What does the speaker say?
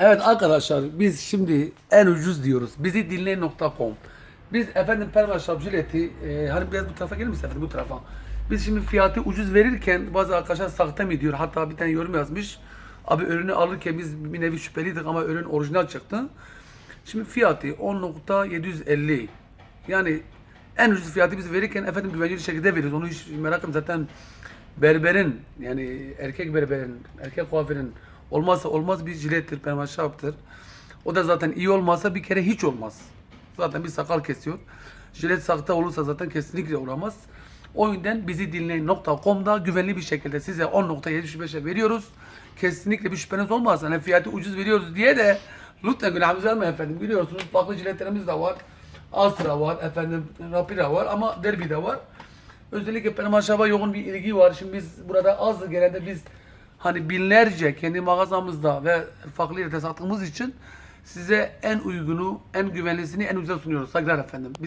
Evet arkadaşlar biz şimdi en ucuz diyoruz. Bizi dinleyin.com. Biz efendim perma şap jileti e, hani biraz bu tarafa gelir misin efendim bu tarafa? Biz şimdi fiyatı ucuz verirken bazı arkadaşlar sahte mi diyor. Hatta bir tane yorum yazmış. Abi ürünü alırken biz bir nevi şüpheliydik ama ürün orijinal çıktı. Şimdi fiyatı 10.750. Yani en ucuz fiyatı biz verirken efendim güvenceli şekilde veriyoruz. Onu hiç merak etme zaten berberin yani erkek berberin, erkek kuaförün olmazsa olmaz bir jilettir, permaşaptır. O da zaten iyi olmazsa bir kere hiç olmaz. Zaten bir sakal kesiyor. Jilet sahte olursa zaten kesinlikle olamaz. O yüzden bizi dinleyin.com'da güvenli bir şekilde size 10.75'e veriyoruz. Kesinlikle bir şüpheniz olmaz. Hani fiyatı ucuz veriyoruz diye de lütfen günahımızı almayın efendim. Biliyorsunuz farklı jiletlerimiz de var. Astra var, efendim Rapira var ama Derby de var. Özellikle benim aşağıda yoğun bir ilgi var. Şimdi biz burada az genelde biz hani binlerce kendi mağazamızda ve farklı yerde sattığımız için size en uygunu, en güvenlisini en ucuza sunuyoruz. Saygılar efendim. Bizi